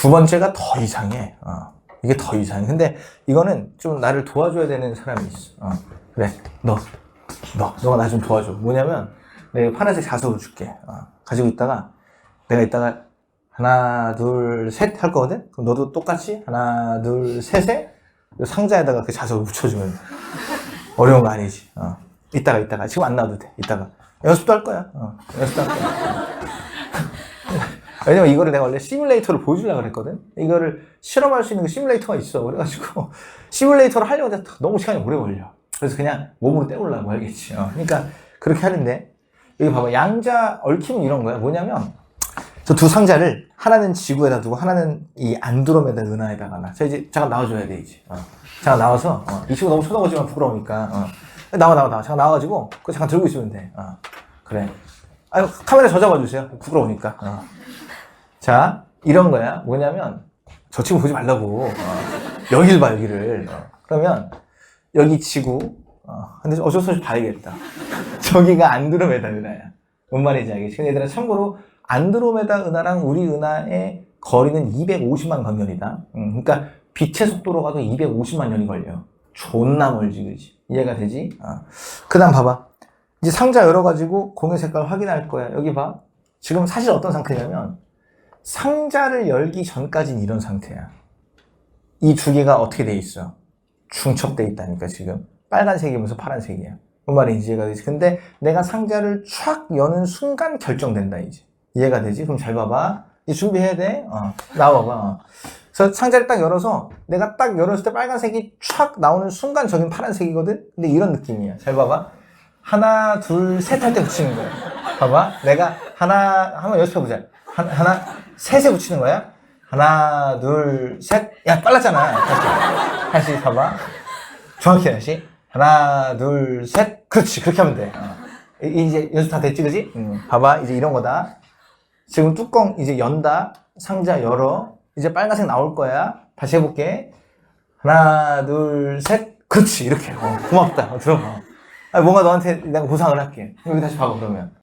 두 번째가 더 이상해. 어. 이게 더 이상해. 근데 이거는 좀 나를 도와줘야 되는 사람이 있어. 어. 그래, 너, 너, 너가 나 좀 도와줘. 뭐냐면, 내가 파란색 자석을 줄게. 어. 가지고 있다가, 내가 이따가 하나, 둘, 셋 할 거거든? 그럼 너도 똑같이 하나, 둘, 셋에 이 상자에다가 그 자석을 붙여주면 어려운 거 아니지. 어. 이따가, 이따가. 지금 안 나와도 돼. 이따가. 연습도 할 거야. 어. 연습도 할 거야. 왜냐면 이거를 내가 원래 시뮬레이터를 보여주려고 그랬거든? 이거를 실험할 수 있는 그 시뮬레이터가 있어. 그래가지고, 시뮬레이터를 하려고 했는데 너무 시간이 오래 걸려. 그래서 그냥 몸으로 때우려고 알겠지. 어. 그러니까 그렇게 하는데, 여기 봐봐. 양자 얽힘은 이런 거야. 뭐냐면, 저 두 상자를 하나는 지구에다 두고 하나는 이 안드로메다 은하에다가 놔. 자, 이제 잠깐 나와줘야 돼, 이제. 어. 잠깐 나와서, 어. 이 친구 너무 쳐다보지만 부끄러우니까, 어. 나와, 나와, 나와. 잠깐 나와가지고, 그거 잠깐 들고 있으면 돼. 어. 그래. 아유, 카메라 저 잡아주세요. 부끄러우니까. 어. 자, 이런 거야. 뭐냐면, 저 친구 보지 말라고. 어. 여길 봐, 여기를. 어. 그러면, 여기 지구. 어. 근데 어쩔 수 없이 봐야겠다. 저기가 안드로메다 은하야. 뭔 말인지 알겠지? 얘들아, 참고로, 안드로메다 은하랑 우리 은하의 거리는 250만 광년이다. 음, 그러니까, 빛의 속도로 가도 250만 년이 걸려. 존나 멀지, 그지? 이해가 되지? 어. 그 다음 봐봐. 이제 상자 열어가지고 공의 색깔 확인할 거야. 여기 봐. 지금 사실 어떤 상태냐면, 상자를 열기 전까지는 이런 상태야. 이 두 개가 어떻게 돼 있어? 중첩돼 있다니까, 지금. 빨간색이면서 파란색이야. 뭔 말인지 이해가 되지? 근데 내가 상자를 촥 여는 순간 결정된다, 이제. 이해가 되지? 그럼 잘 봐봐. 이제 준비해야 돼? 어, 나와봐. 어. 그래서 상자를 딱 열어서 내가 딱 열었을 때 빨간색이 촥 나오는 순간 저긴 파란색이거든? 근데 이런 느낌이야. 잘 봐봐. 하나, 둘, 셋 할 때 붙이는 거야. 봐봐. 내가 하나, 한번 연습해보자. 하나, 셋에 붙이는 거야. 하나, 둘, 셋. 야, 빨랐잖아. 다시. 다시 봐봐. 정확히 다시. 하나, 둘, 셋. 그렇지. 그렇게 하면 돼. 어. 이- 이제 연습 다 됐지, 그지? 응. 봐봐. 이제 이런 거다. 지금 뚜껑 이제 연다. 상자 열어. 이제 빨간색 나올 거야. 다시 해볼게. 하나, 둘, 셋. 그렇지. 이렇게. 어, 고맙다. 어, 들어봐. 아, 뭔가 너한테 내가 보상을 할게. 여기 다시 봐봐, 그러면.